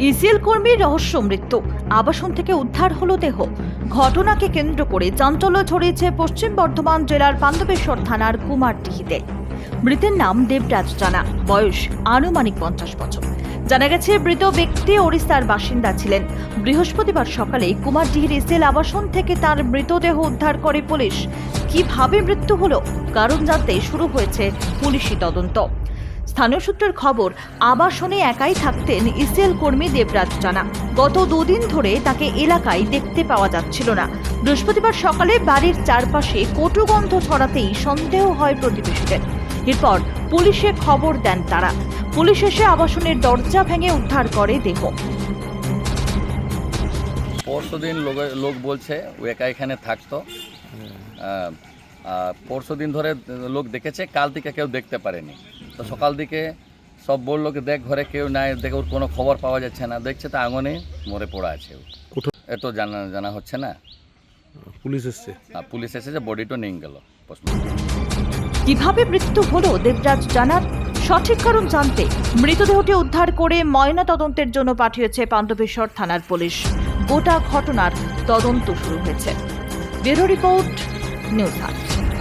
ECL কর্মীর রহস্য মৃত্যু। আবাসন থেকে উদ্ধার হলো দেহ। ঘটনাকে কেন্দ্র করে চাঞ্চল্য ছড়িয়েছে পশ্চিম বর্ধমান জেলার পাণ্ডবেশ্বর থানার কুমারডিহিতে। মৃতের নাম দেবরাজ জানা। বয়স আনুমানিক পঞ্চাশ বছর। জানা গেছে, মৃত ব্যক্তি ওড়িশার বাসিন্দা ছিলেন। বৃহস্পতিবার সকালে কুমারডিহির ইসেল আবাসন থেকে তার মৃতদেহ উদ্ধার করে পুলিশ। কীভাবে মৃত্যু হলো, কারণ জানতে শুরু হয়েছে পুলিশি তদন্ত। স্থানীয় সূত্রের খবর, আবাসনে একাই থাকতেন ইসিএল কর্মী দেবরাজ জানা। গত দুদিন ধরে তাকে এলাকায় দেখতে পাওয়া যাচ্ছিল না। বৃহস্পতিবার সকালে বাড়ির চারপাশে কটু গন্ধ ছড়াতেই সন্দেহ হয় প্রতিবেশীদের। এরপর পুলিশে খবর দেন তারা। পুলিশ এসে আবাসনের দরজা ভেঙে উদ্ধার করে দেহ। পরশু দিন লোক লোক বলছে ও একা এখানে থাকতো। পরশু দিন ধরে লোক দেখেছে কাল থেকে কেউ দেখতে পারেনি। তো সকাল দিকে সব বলল কি দেখ ঘরে কেউ নাই দেখে ওর কোনো খবর পাওয়া যাচ্ছে না। দেখছে তো আঙনে মরে পড়া আছে এত জানা জানা হচ্ছে না। পুলিশ এসছে? আর পুলিশ এসেছে বডিটা নিয়ে গেল। কীভাবে মৃত্যু হলো দেবরাজ জানার? সঠিক কারণ জানতে মৃতদেহটি উদ্ধার করে ময়না তদন্তের জন্য পাঠিয়েছে পাণ্ডবেশ্বর থানার পুলিশ। গোটা ঘটনার তদন্ত শুরু হয়েছে। Bureau report new thoughts.